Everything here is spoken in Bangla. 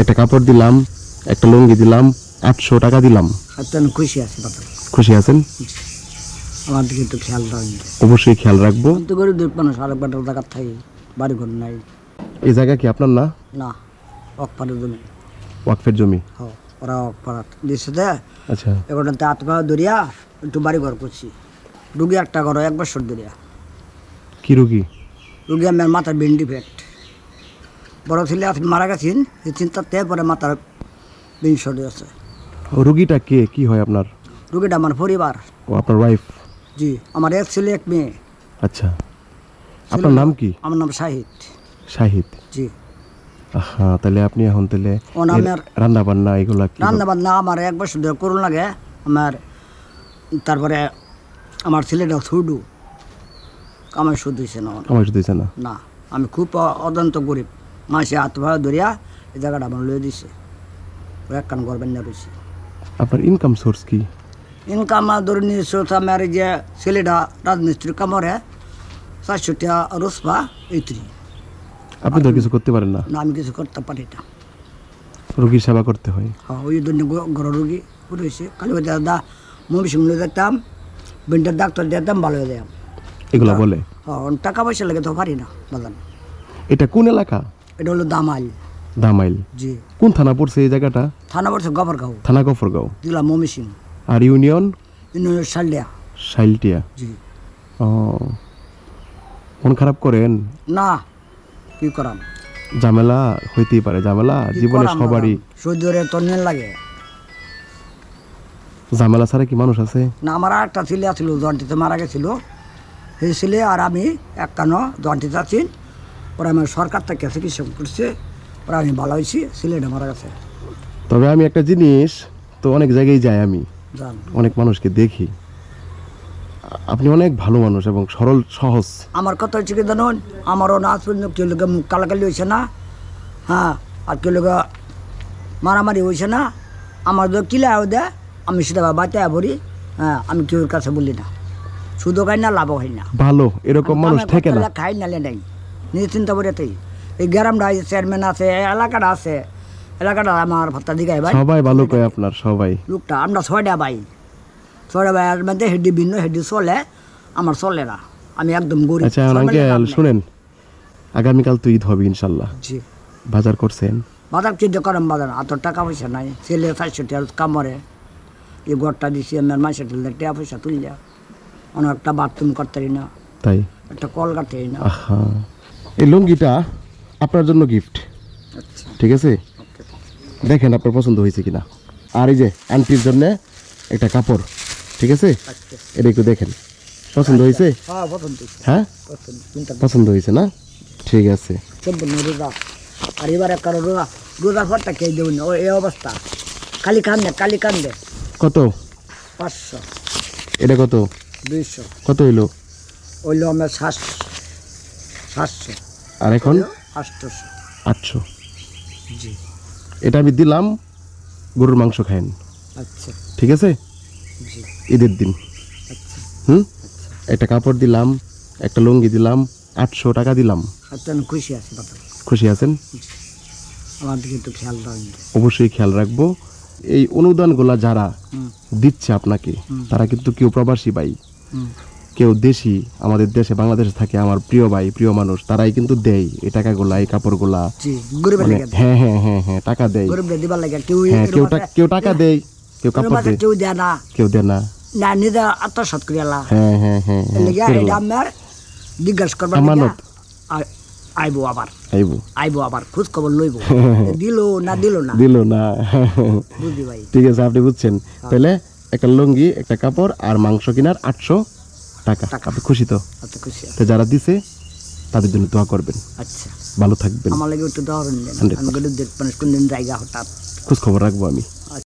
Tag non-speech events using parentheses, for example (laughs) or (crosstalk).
একটা কাপড় দিলাম একটা লুঙ্গি দিলাম আটশো টাকা দিলাম। খুশি আছি খুশি আছেন? আমার দিকে একটু খেয়াল অবশ্যই খেয়াল রাখব। তো গরিব মানুষ আরেক বাটার জায়গা থাকি বাড়ি ঘর নাই। এই জায়গা কি আপনার না? জমি। ওয়াকফের জমি? ওরা দে আচ্ছা। এগুলোতে হাত পা ধরিয়া একটু বাড়ি ঘর করছি। রুগী একটা ঘর এক বছর ধরিয়া কি রুগী? রুগী আমার মাথার ভেন্ডি ফেট বড় ছেলে আজকে মারা গেছেন এই চিন্তাতে পরে মাথার বিন সরে আছে রুগীটা কে? কি হয় আপনার? রুগীটা আমার পরিবার। ও আপনার ওয়াইফ জি আমার এক ছেলে এক মেয়ে। আচ্ছা। আপনার নাম কি? আমার নাম শাহিদ। শাহিদ। জি। হ্যাঁ তাহলে আপনি এখন তাহলে রান্না বান্না এগুলা কি? রান্না বান্না আমার এক বছর ধরে করুন লাগে। আমার তারপরে আমার ছেলেটা ছুডু আমার শুধু না। আমার। আমার দিয়েছে না? আমি খুব অ- অত্যন্ত গরিব। মাসে হাত ভাড়া ধরিয়া এই জায়গাটা আমার লয়ে দিছে। একখান করবেন না রয়েছে আপনার ইনকাম সোর্স কি? ইনকাম ধরে নিয়েছে আমার যে ছেলেটা রাজমিস্ত্রি কামড়ে চারশো টাকা রোসপা এইত্রি। আপনি তো কিছু করতে পারেন না? না আমি কিছু করতে পারি না। রোগীর সেবা করতে হয়। হ্যাঁ ওই জন্য ঘর রুগী রয়েছে ওই দাদা মুভি সিংলে দেখতাম বিনটার ডাক্তার দেখতাম ভালো হয়ে যায়। এগুলা বলে? হ্যাঁ টাকা পয়সা লাগে তো পারি না বাজান এটা কোন এলাকা? এটা হলো দামাইল। দামাইল। জি। কোন থানা পড়ছে এই জায়গাটা? থানা পড়ছে গবরগাঁও থানা গফরগাঁও। জেলা মমি সিং আর ইউনিয়ন? ইউনিয়নের সাল্ডিয়া সাইলটিয়া জি। ও মন খারাপ করেন? না কি করাম? ঝামেলা হইতেই পারে ঝামেলা জীবনে সবারই। বাজান? সৌদিরে তো নেন লাগে। ঝামেলা ছাড়া কি মানুষ আছে? না আমার একটা ছেলে আছিল জন্টিতে মারা গেছিল। সেই ছেলে আর আমি এক কানো জন্টিতে আছি। পরে আমার সরকার থেকে চিকিৎসা করছে ওরা আমি ভালো হয়েছি ছেলেটা মারা গেছে। তবে আমি একটা জিনিস তো অনেক জায়গায় যাই আমি অনেক মানুষকে দেখি। আপনি অনেক ভালো মানুষ এবং সরল সহজ। আমার কথা হচ্ছে কি জানুন আমারও না পর্যন্ত কেউ লোকে মুখ কালাকালি হয়েছে না হ্যাঁ আর কেউ লোকে মারামারি হয়েছে না। আমার যদি কিলা দেয় আমি সেটা বাঁচায় ভরি হ্যাঁ আমি কেউর কাছে বলি না। শুধু খাই না লাভও হয় না। ভালো এরকম মানুষ থেকে না। খাই নালে নাই। নিজে চিন্তা করে তাই এই গ্রামটা এই চেয়ারম্যান আছে এলাকাটা আছে। এলাকাটা আমার ভাত্তা দিকে ভাই। সবাই ভালো কয় আপনার সবাই? লোকটা আমরা ছয়টা ভাই। ছয়টা ভাই আর মধ্যে হেডি ভিন্ন হেডি চলে আমার চলে না। আমি একদম গরিব। আচ্ছা আঙ্কেল শুনেন আগামীকাল তো ঈদ হবে ইনশাল্লাহ। জি। বাজার করছেন? বাজার চিন্তা করেন বাজার এত টাকা পয়সা নাই। ছেলে চারশো টাকা কামড়ে। এই ঘরটা দিছি আমার মাসে তুললে টাকা পয়সা তুললে অনেক একটা বাথরুম করতে না। তাই? একটা কল কাটতে না। এই লুঙ্গিটা আপনার জন্য গিফট আচ্ছা। ঠিক আছে? দেখেন আপনার পছন্দ হয়েছে কিনা। আর এই যে আন্টির জন্য একটা কাপড়। ঠিক আছে? আচ্ছা। এটা একটু দেখেন। পছন্দ হয়েছে? হ্যাঁ পছন্দ হয়েছে, হ্যাঁ? পছন্দ। হয়েছে না? ঠিক আছে। রোজা। আর এবারে কারও রোজা। রোজার পরটা খেয়ে দেবেন ও এই অবস্থা। খালি কান্দে খালি কান্দে। কত? পাঁচশো। এটা কত? দুইশো। কত হইল? ওইলো আমার সাতশো। সাতশো। আর এখন? আটশোশো আটশো। জি। এটা আমি দিলাম গরুর মাংস খায়েন আচ্ছা। ঠিক আছে? জি। ঈদের দিন। আচ্ছা। হুম? একটা কাপড় দিলাম একটা লুঙ্গি দিলাম আটশো টাকা দিলাম। আচ্ছা খুশি আছি বাবা খুশি আছেন? আমার দিকে একটু খেয়াল রাখবেন। অবশ্যই খেয়াল রাখব। এই অনুদানগুলা যারা দিচ্ছে আপনাকে তারা কিন্তু কেউ প্রবাসী ভাই। কেউ দেশি আমাদের দেশে বাংলাদেশে থাকে আমার প্রিয় ভাই প্রিয় মানুষ তারাই কিন্তু দেয় এই টাকাগুলা এই কাপড়গুলা। মানে হ্যাঁ হ্যাঁ হ্যাঁ হ্যাঁ টাকা দেয়। হ্যাঁ কেউ টাকা কেউ টাকা দেয় কেউ কাপড় দেয়। কেউ দেয় না। কেউ দেয় না। না নিজে আত্মসাত করিয়ালা হ্যাঁ হ্যাঁ হ্যাঁ হ্যাঁ এটা আমার জিজ্ঞাসা করবার আমানত। আইবো আবার। আইবো। আইবো আবার খোঁজ খবর লইব। (laughs) দিল না দিল না। দিল না। বুঝলি ভাই। ঠিক আছে আপনি বুঝছেন। তাহলে একটা লুঙ্গি একটা কাপড় আর মাংস কিনার আটশো টাকা। আপনি খুশি তো? আচ্ছা খুশি। তো যারা দিছে তাদের জন্য দোয়া করবেন। আচ্ছা। ভালো থাকবেন। আমার লাগে একটু দোয়া আমি মানুষ কোনদিন জায়গা হঠাৎ। খোঁজ খবর রাখব আমি।